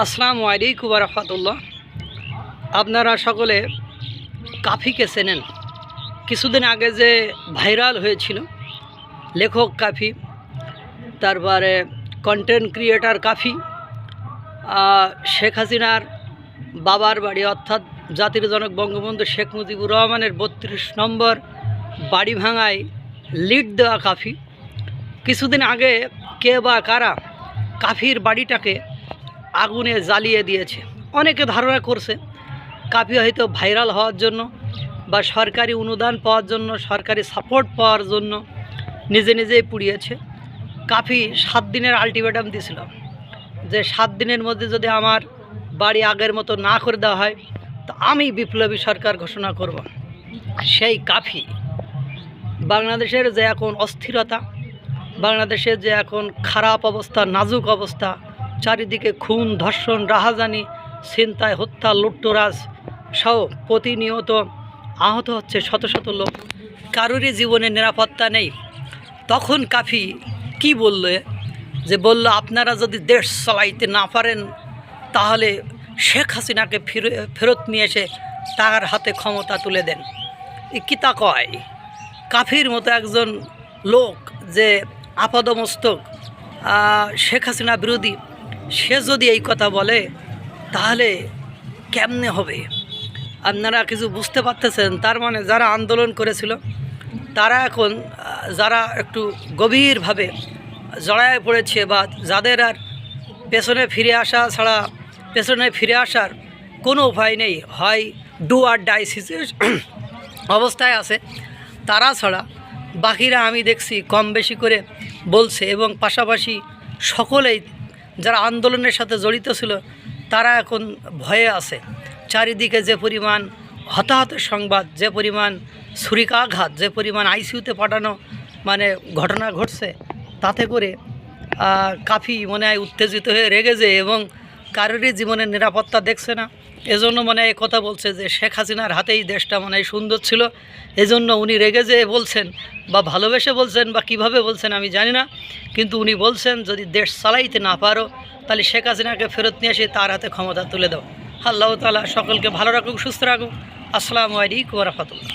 আসসালামু আলাইকুম রহমতুল্লাহ। আপনারা সকলে কাফিকে চেনেন। কিছুদিন আগে যে ভাইরাল হয়েছিল লেখক কাফি, তারপরে কন্টেন্ট ক্রিয়েটার কাফি শেখ হাসিনার বাবার বাড়ি অর্থাৎ জাতির জনক বঙ্গবন্ধু শেখ মুজিবুর রহমানের বত্রিশ নম্বর বাড়ি ভাঙায় লিড দেওয়া কাফি। কিছুদিন আগে কে বা কারা কাফির বাড়িটাকে আগুনে জ্বালিয়ে দিয়েছে। অনেকে ধারণা করছে কাফি হয়তো ভাইরাল হওয়ার জন্য বা সরকারি অনুদান পাওয়ার জন্য, সরকারি সাপোর্ট পাওয়ার জন্য নিজে নিজেই পুড়িয়েছে। কাফি সাত দিনের আলটিমেটাম দিয়েছিল যে সাত দিনের মধ্যে যদি আমার বাড়ি আগের মতো না করে দেওয়া হয়, তো আমি বিপ্লবী সরকার ঘোষণা করব। সেই কাফি বাংলাদেশের যে এখন অস্থিরতা, বাংলাদেশের যে এখন খারাপ অবস্থা, নাজুক অবস্থা চারিদিকে খুন, ধর্ষণ, রাহাজানি, ছিনতাই, হত্যা লুট্টরাজ সহ প্রতিনিয়ত আহত হচ্ছে শত শত লোক। কারোরই জীবনে নিরাপত্তা নেই। তখন কাফি কি বললে? যে বলল, আপনারা যদি দেশ চালাইতে না পারেন, তাহলে শেখ হাসিনাকে ফিরে, ফেরত নিয়ে এসে তার হাতে ক্ষমতা তুলে দেন। এ কিতা কয়? কাফির মতো একজন লোক যে আপাদমস্তক শেখ হাসিনা বিরোধী সে যদি এই কথা বলে, তাহলে কেমনে হবে? আপনারা কিছু বুঝতে পারতেছেন? তার মানে যারা আন্দোলন করেছিল, তারা এখন যারা একটু গভীরভাবে জড়ায় পড়েছে বা যাদের আর পেছনে ফিরে আসা ছাড়া পেছনে ফিরে আসার কোনো উপায় নেই, হয় ডু আর ডাই অবস্থায় আছে, তারা ছাড়া বাকিরা আমি দেখছি কম বেশি করে বলছে এবং পাশাপাশি সকলেই যারা আন্দোলনের সাথে জড়িত ছিল, তারা এখন ভয়ে আছে। চারিদিকে যে পরিমাণ হতাহতের সংবাদ, যে পরিমাণ ছুরিকাঘাত, যে পরিমাণ আইসিউতে পাঠানো মানে ঘটনা ঘটছে, তাতে করে কাফি মনে হয় উত্তেজিত হয়ে রেগেছে এবং কারোরই জীবনের নিরাপত্তা দেখছে না। এজন্য মানে হয় এ কথা বলছে যে শেখ হাসিনার হাতেই দেশটা মানে সুন্দর ছিল। এজন্য উনি রেগে যেয়ে বলছেন বা ভালোবেসে বলছেন বা কীভাবে বলছেন আমি জানি না। কিন্তু উনি বলছেন, যদি দেশ চালাইতে না পারো, তাহলে শেখ হাসিনাকে ফেরত নিয়ে এসে তার হাতে ক্ষমতা তুলে দাও। আল্লাহ তালা সকলকে ভালো রাখুক, সুস্থ রাখুক। আসসালামু আলাইকুম রহমতুল্লাহ।